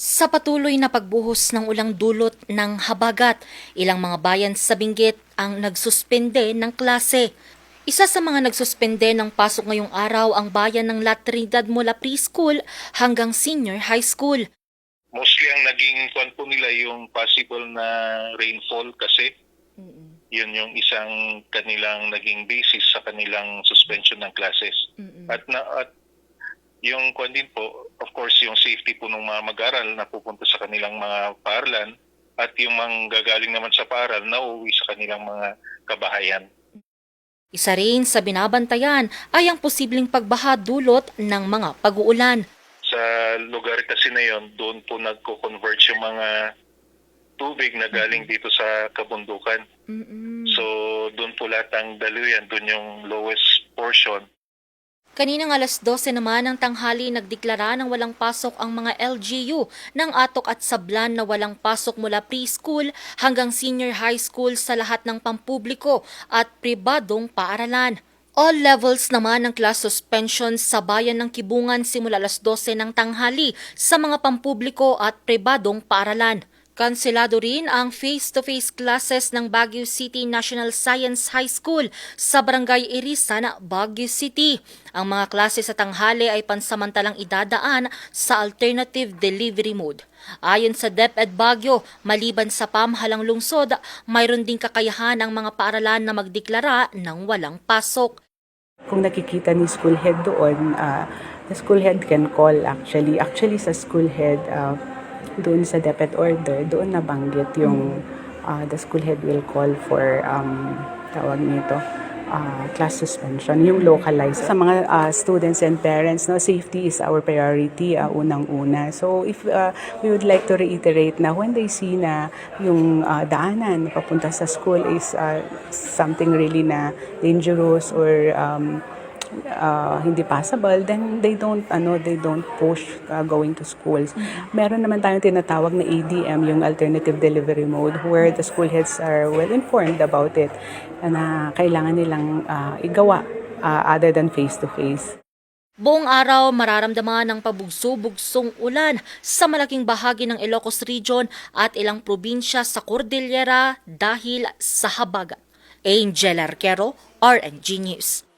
Sa patuloy na pagbuhos ng ulang dulot ng habagat, ilang mga bayan sa Benguet ang nagsuspende ng klase. Isa sa mga nagsuspende ng pasok ngayong araw ang bayan ng La Trinidad mula preschool hanggang senior high school. mostly ang naging kwan po nila yung possible na rainfall kasi yun yung isang kanilang naging basis sa kanilang suspension ng classes. At na at yung kwan din po, yung safety po ng mga mag-aral na pupunta sa kanilang mga paaralan at yung mga gagaling naman sa paaral na uuwi sa kanilang mga kabahayan. Isa rin sa binabantayan ay ang posibleng pagbaha dulot ng mga pag-uulan. Sa lugar kasi na yon, doon po nagko-converge yung mga tubig na galing dito sa kabundukan. So, doon po lahat ang daluyan, doon yung lowest. Kaninang alas 12 naman ng tanghali nagdeklara ng walang pasok ang mga LGU ng Atok at Sablan na walang pasok mula preschool hanggang senior high school sa lahat ng pampubliko at pribadong paaralan. All levels naman ng class suspension sa bayan ng Kibungan simula alas 12 ng tanghali sa mga pampubliko at pribadong paaralan. Kanselado rin ang face-to-face classes ng Baguio City National Science High School sa Barangay Irisan, Baguio City. Ang mga klase sa tanghali ay pansamantalang idadaan sa alternative delivery mode. Ayon sa DepEd Baguio, maliban sa pamahalang lungsod, mayroon ding kakayahan ang mga paaralan na magdeklara ng walang pasok. Kung nakikita ni school head doon, ah, the school head can call actually. Actually sa school head, ah, doon sa DepEd order, doon nabanggit yung ah, the school head will call for um, tawag nito, ah, class suspension, yung localized. Sa mga ah, students and parents, no, safety is our priority, ah, unang-una. So if ah, we would like to reiterate na when they see na yung ah, daanan papunta sa school is ah, something really na dangerous or um, uh, hindi passable, then they don't ano they don't push uh, going to schools. Meron naman tayong tinatawag na ADM, yung alternative delivery mode where the school heads are well informed about it na kailangan nilang uh, igawa uh, other than face to face. Buong araw mararamdaman ang pabugso-bugsong ulan sa malaking bahagi ng Ilocos Region at ilang probinsya sa Cordillera dahil sa habagat. Angel Arquero, RNG News.